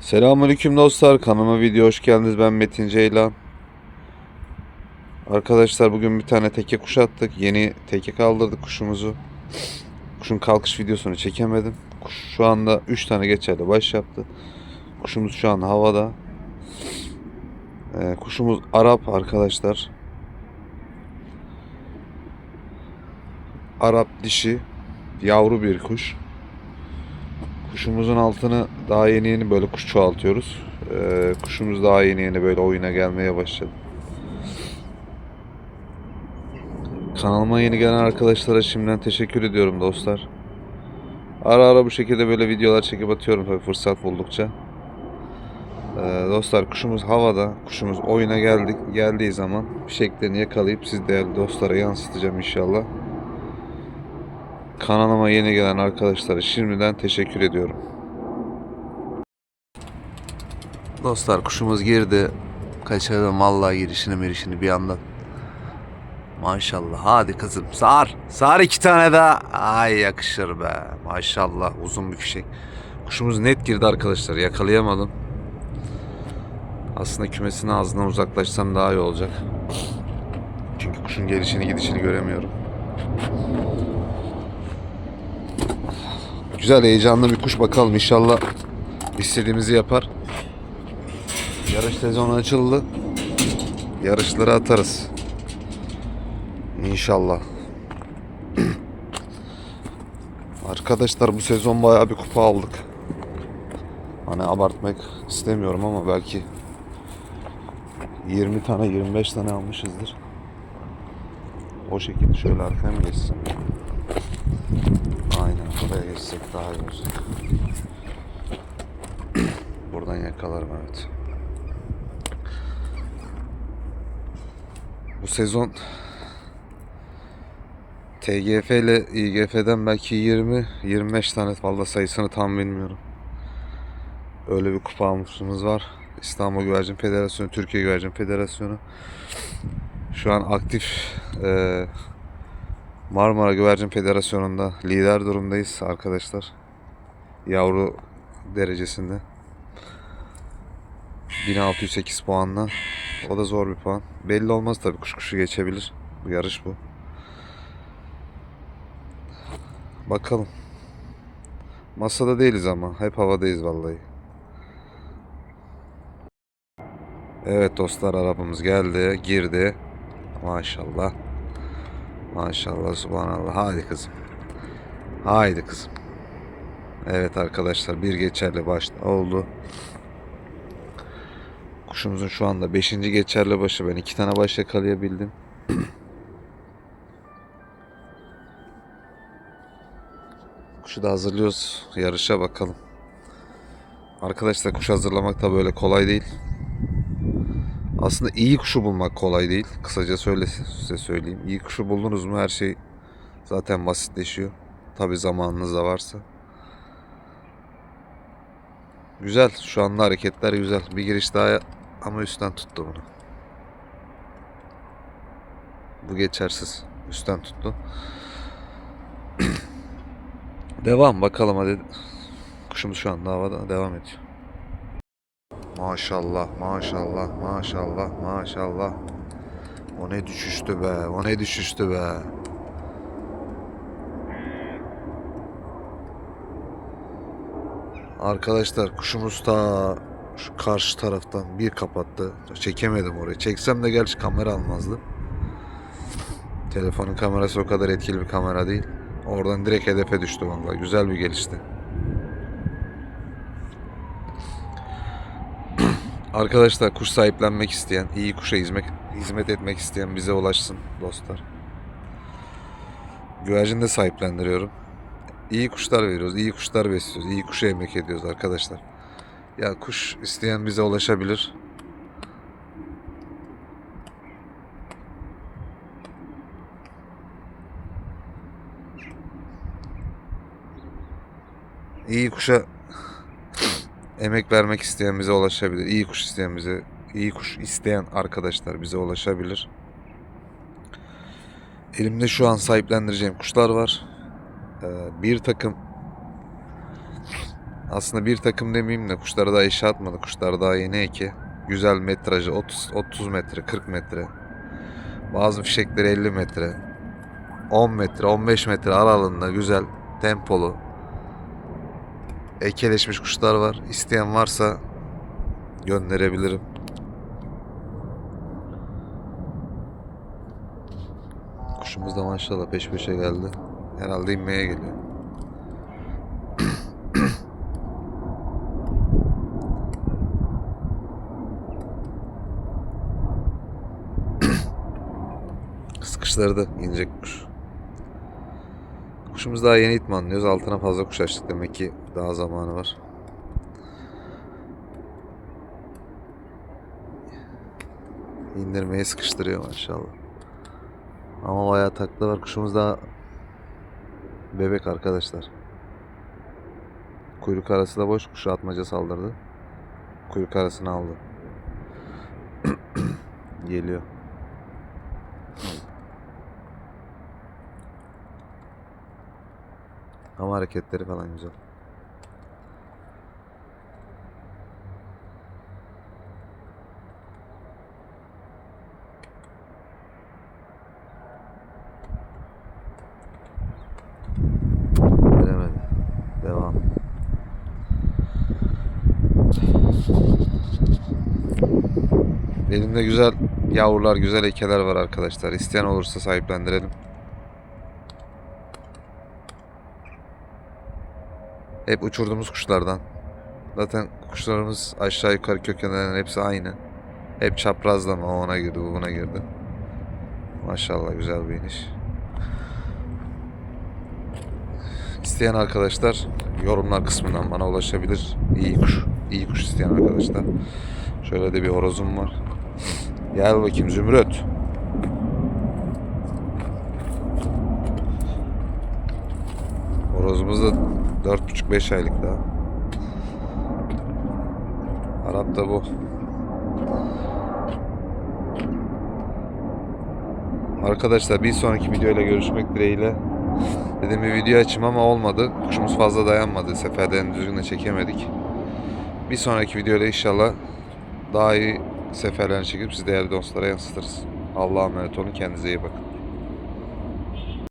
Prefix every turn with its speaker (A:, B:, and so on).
A: Selamünaleyküm dostlar. Kanalıma video hoş geldiniz. Ben Metin Ceylan. Arkadaşlar bugün bir tane teke kuş attık. Yeni teke kaldırdık kuşumuzu. Kuşun kalkış videosunu çekemedim. Kuş şu anda 3 tane geçerli baş yaptı. Kuşumuz şu an havada. Ee, kuşumuz Arap arkadaşlar. Arap dişi yavru bir kuş. Kuşumuzun altını daha yeni yeni böyle kuş çoğaltıyoruz. Ee, kuşumuz daha yeni yeni böyle oyuna gelmeye başladı. Kanalıma yeni gelen arkadaşlara şimdiden teşekkür ediyorum dostlar. Ara ara bu şekilde böyle videolar çekip atıyorum tabii fırsat buldukça. Ee, dostlar kuşumuz havada, kuşumuz oyuna geldik geldiği zaman fişeklerini yakalayıp siz değerli dostlara yansıtacağım inşallah. Kanalıma yeni gelen arkadaşlara şimdiden teşekkür ediyorum. Dostlar kuşumuz girdi. Kaçırdım vallahi girişini mirişini bir anda. Maşallah hadi kızım sar. Sar iki tane daha. Ay yakışır be. Maşallah uzun bir fişek. Kuşumuz net girdi arkadaşlar yakalayamadım. Aslında kümesin ağzından uzaklaşsam daha iyi olacak. Çünkü kuşun gelişini gidişini göremiyorum. Güzel heyecanlı bir kuş bakalım inşallah istediğimizi yapar. Yarış sezonu açıldı. Yarışları atarız. İnşallah. Arkadaşlar bu sezon bayağı bir kupa aldık. Hani abartmak istemiyorum ama belki 20 tane 25 tane almışızdır. O şekilde şöyle arkaya mı geçsem? Aynen buraya geçsek daha iyi olacak. Buradan yakalarım evet. Bu sezon TGF ile İGF'den belki 20-25 tane fazla sayısını tam bilmiyorum. Öyle bir kupa almışlığımız var. İstanbul Güvercin Federasyonu, Türkiye Güvercin Federasyonu. Şu an aktif eee Marmara Güvercin Federasyonu'nda lider durumdayız arkadaşlar. Yavru derecesinde. 1608 puanla. O da zor bir puan. Belli olmaz tabii kuş kuşu geçebilir. Bu yarış bu. Bakalım. Masada değiliz ama. Hep havadayız vallahi. Evet dostlar arabamız geldi. Girdi. Maşallah. Maşallah subhanallah. Haydi kızım. Haydi kızım. Evet arkadaşlar bir geçerli başta oldu. Kuşumuzun şu anda 5. geçerli başı. Ben iki tane baş yakalayabildim. Kuşu da hazırlıyoruz. Yarışa bakalım. Arkadaşlar kuş hazırlamak da böyle kolay değil. Aslında iyi kuşu bulmak kolay değil. Kısaca söyle, size söyleyeyim. İyi kuşu buldunuz mu her şey zaten basitleşiyor. Tabi zamanınız da varsa. Güzel. Şu anda hareketler güzel. Bir giriş daha ama üstten tuttu bunu. Bu geçersiz. Üstten tuttu. Devam bakalım hadi. Kuşumuz şu anda havada devam ediyor. Maşallah, maşallah, maşallah, maşallah. O ne düşüştü be, o ne düşüştü be. Arkadaşlar kuşumuz ta şu karşı taraftan bir kapattı. Çekemedim orayı. Çeksem de gerçi kamera almazdı. Telefonun kamerası o kadar etkili bir kamera değil. Oradan direkt hedefe düştü vallahi. Güzel bir gelişti. Arkadaşlar kuş sahiplenmek isteyen, iyi kuşa hizmet, hizmet etmek isteyen bize ulaşsın dostlar. Güvercin de sahiplendiriyorum. İyi kuşlar veriyoruz, iyi kuşlar besliyoruz, iyi kuşa emek ediyoruz arkadaşlar. Ya kuş isteyen bize ulaşabilir. İyi kuşa emek vermek isteyen bize ulaşabilir. İyi kuş isteyen bize, iyi kuş isteyen arkadaşlar bize ulaşabilir. Elimde şu an sahiplendireceğim kuşlar var. Ee, bir takım Aslında bir takım demeyeyim de kuşları daha işe atmadı. Kuşlar daha yeni eki. Güzel metrajı 30, 30 metre, 40 metre. Bazı fişekleri 50 metre. 10 metre, 15 metre aralığında güzel, tempolu. Ekeleşmiş kuşlar var. İsteyen varsa gönderebilirim. Kuşumuz da maşallah peş peşe geldi. Herhalde inmeye geliyor. Sıkıştırdı inecek kuş. Kuşumuz daha yeni itmanlıyoruz. Altına fazla kuş açtık. Demek ki daha zamanı var. İndirmeye sıkıştırıyor maşallah. Ama bayağı takla var. Kuşumuz daha bebek arkadaşlar. Kuyruk arası da boş. Kuşu atmaca saldırdı. Kuyruk arasını aldı. Geliyor. Ama hareketleri falan güzel. Veremedi. Devam. Elimde güzel yavrular, güzel ekeler var arkadaşlar. İsteyen olursa sahiplendirelim. Hep uçurduğumuz kuşlardan. Zaten kuşlarımız aşağı yukarı kökenlerin hepsi aynı. Hep çaprazlama. Ona girdi, bu buna girdi. Maşallah güzel bir iniş. İsteyen arkadaşlar yorumlar kısmından bana ulaşabilir. İyi kuş, iyi kuş isteyen arkadaşlar. Şöyle de bir horozum var. Gel bakayım Zümrüt. Horozumuz da 4,5-5 aylık daha. Arap da bu. Arkadaşlar bir sonraki videoyla görüşmek dileğiyle. Dedim bir video açayım ama olmadı. Kuşumuz fazla dayanmadı. Seferden düzgün de çekemedik. Bir sonraki videoyla inşallah daha iyi seferlerini çekip siz değerli dostlara yansıtırız. Allah'a emanet olun. Kendinize iyi bakın.